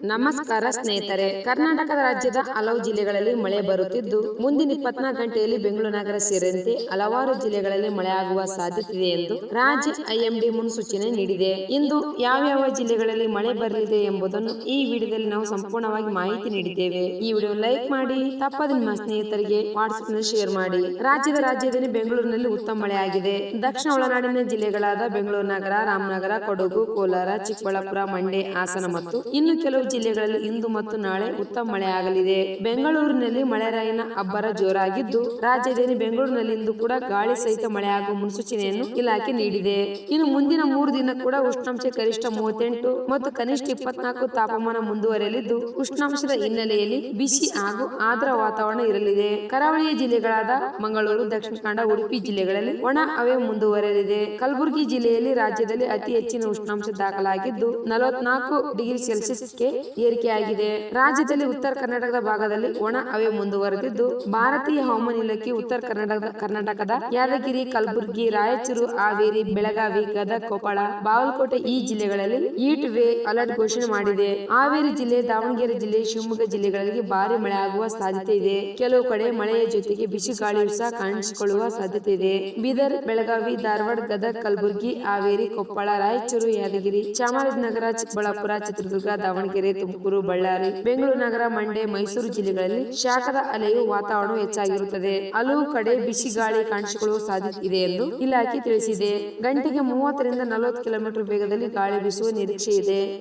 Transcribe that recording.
ನಮಸ್ಕಾರ ಸ್ನೇಹಿತರೆ ಕರ್ನಾಟಕ ರಾಜ್ಯದ ಹಲವು ಜಿಲ್ಲೆಗಳಲ್ಲಿ ಮಳೆ ಬರುತ್ತಿದ್ದು, ಮುಂದಿನ ಇಪ್ಪತ್ನಾಲ್ಕು ಗಂಟೆಯಲ್ಲಿ ಬೆಂಗಳೂರು ನಗರ ಸೇರಿದಂತೆ ಹಲವಾರು ಜಿಲ್ಲೆಗಳಲ್ಲಿ ಮಳೆಯಾಗುವ ಸಾಧ್ಯತೆ ಇದೆ ಎಂದು ರಾಜ್ಯ ಐಎಂಡಿ ಮುನ್ಸೂಚನೆ ನೀಡಿದೆ. ಇಂದು ಯಾವ್ಯಾವ ಜಿಲ್ಲೆಗಳಲ್ಲಿ ಮಳೆ ಬರಲಿದೆ ಎಂಬುದನ್ನು ಈ ವಿಡಿಯೋದಲ್ಲಿ ನಾವು ಸಂಪೂರ್ಣವಾಗಿ ಮಾಹಿತಿ ನೀಡಿದ್ದೇವೆ. ಈ ವಿಡಿಯೋ ಲೈಕ್ ಮಾಡಿ, ತಪ್ಪದ ನಿಮ್ಮ ಸ್ನೇಹಿತರಿಗೆ ವಾಟ್ಸ್ಆಪ್ನಲ್ಲಿ ಶೇರ್ ಮಾಡಿ. ರಾಜ್ಯದ ರಾಜ್ಯದಲ್ಲಿ ಬೆಂಗಳೂರಿನಲ್ಲಿ ಉತ್ತಮ ಮಳೆಯಾಗಿದೆ. ದಕ್ಷಿಣ ಒಳನಾಡಿನ ಜಿಲ್ಲೆಗಳಾದ ಬೆಂಗಳೂರು ನಗರ, ರಾಮನಗರ, ಕೊಡಗು, ಕೋಲಾರ, ಚಿಕ್ಕಬಳ್ಳಾಪುರ, ಮಂಡ್ಯ, ಹಾಸನ ಮತ್ತು ಇನ್ನು ಕೆಲವು ಜಿಲ್ಲೆಗಳಲ್ಲಿ ಇಂದು ಮತ್ತು ನಾಳೆ ಉತ್ತಮ ಮಳೆಯಾಗಲಿದೆ. ಬೆಂಗಳೂರಿನಲ್ಲಿ ಮಳೆರಾಯನ ಅಬ್ಬರ ಜೋರಾಗಿದ್ದು, ರಾಜಧಾನಿ ಬೆಂಗಳೂರಿನಲ್ಲಿ ಇಂದು ಕೂಡ ಗಾಳಿ ಸಹಿತ ಮಳೆಯಾಗುವ ಮುನ್ಸೂಚನೆಯನ್ನು ಇಲಾಖೆ ನೀಡಿದೆ. ಇನ್ನು ಮುಂದಿನ ಮೂರು ದಿನ ಕೂಡ ಉಷ್ಣಾಂಶ ಗರಿಷ್ಠ ಮೂವತ್ತೆಂಟು ಮತ್ತು ಕನಿಷ್ಠ ಇಪ್ಪತ್ನಾಲ್ಕು ತಾಪಮಾನ ಮುಂದುವರೆಯಲಿದ್ದು, ಉಷ್ಣಾಂಶದ ಹಿನ್ನೆಲೆಯಲ್ಲಿ ಬಿಸಿ ಹಾಗೂ ಆದ್ರ ವಾತಾವರಣ ಇರಲಿದೆ. ಕರಾವಳಿಯ ಜಿಲ್ಲೆಗಳಾದ ಮಂಗಳೂರು, ದಕ್ಷಿಣ ಕನ್ನಡ, ಉಡುಪಿ ಜಿಲ್ಲೆಗಳಲ್ಲಿ ಒಣ ಹವೆ ಮುಂದುವರೆಯಲಿದೆ. ಕಲಬುರಗಿ ಜಿಲ್ಲೆಯಲ್ಲಿ ರಾಜ್ಯದಲ್ಲಿ ಅತಿ ಹೆಚ್ಚಿನ ಉಷ್ಣಾಂಶ ದಾಖಲಾಗಿದ್ದು, ನಲವತ್ನಾಲ್ಕು ಡಿಗ್ರಿ ಸೆಲ್ಸಿಯಸ್ಗೆ ಏರಿಕೆಯಾಗಿದೆ. ರಾಜ್ಯದಲ್ಲಿ ಉತ್ತರ ಕರ್ನಾಟಕದ ಭಾಗದಲ್ಲಿ ಒಣ ಹವೆ ಮುಂದುವರೆದಿದ್ದು, ಭಾರತೀಯ ಹವಾಮಾನ ಇಲಾಖೆ ಉತ್ತರ ಕರ್ನಾಟಕದ ಕರ್ನಾಟಕದ ಯಾದಗಿರಿ, ಕಲಬುರಗಿ, ರಾಯಚೂರು, ಹಾವೇರಿ, ಬೆಳಗಾವಿ, ಗದಗ, ಕೊಪ್ಪಳ, ಬಾಗಲಕೋಟೆ ಈ ಜಿಲ್ಲೆಗಳಲ್ಲಿ ಹೀಟ್ ವೇ ಅಲರ್ಟ್ ಘೋಷಣೆ ಮಾಡಿದೆ. ಹಾವೇರಿ ಜಿಲ್ಲೆ, ದಾವಣಗೆರೆ ಜಿಲ್ಲೆ, ಶಿವಮೊಗ್ಗ ಜಿಲ್ಲೆಗಳಲ್ಲಿ ಭಾರಿ ಮಳೆ ಆಗುವ ಸಾಧ್ಯತೆ ಇದೆ. ಕೆಲವು ಕಡೆ ಮಳೆಯ ಜೊತೆಗೆ ಬಿಸಿ ಗಾಳಿ ಸಹ ಕಾಣಿಸಿಕೊಳ್ಳುವ ಸಾಧ್ಯತೆ ಇದೆ. ಬೀದರ್, ಬೆಳಗಾವಿ, ಧಾರವಾಡ, ಗದಗ, ಕಲಬುರಗಿ, ಹಾವೇರಿ, ಕೊಪ್ಪಳ, ರಾಯಚೂರು, ಯಾದಗಿರಿ, ಚಾಮರಾಜನಗರ, ಚಿಕ್ಕಬಳ್ಳಾಪುರ, ಚಿತ್ರದುರ್ಗ, ದಾವಣಗೆರೆ ತುಮಕೂರು, ಬಳ್ಳಾರಿ, ಬೆಂಗಳೂರು ನಗರ, ಮಂಡ್ಯ, ಮೈಸೂರು ಜಿಲ್ಲೆಗಳಲ್ಲಿ ಶಾಖದ ಅಲೆಯು ವಾತಾವರಣ ಹೆಚ್ಚಾಗಿರುತ್ತದೆ. ಹಲವು ಕಡೆ ಬಿಸಿ ಗಾಳಿ ಕಾಣಿಸಿಕೊಳ್ಳುವ ಸಾಧ್ಯತೆ ಇದೆ ಎಂದು ಇಲಾಖೆ ತಿಳಿಸಿದೆ. ಗಂಟೆಗೆ ಮೂವತ್ತರಿಂದ ನಲವತ್ತು ಕಿಲೋಮೀಟರ್ ವೇಗದಲ್ಲಿ ಗಾಳಿ ಬೀಸುವ ನಿರೀಕ್ಷೆ ಇದೆ.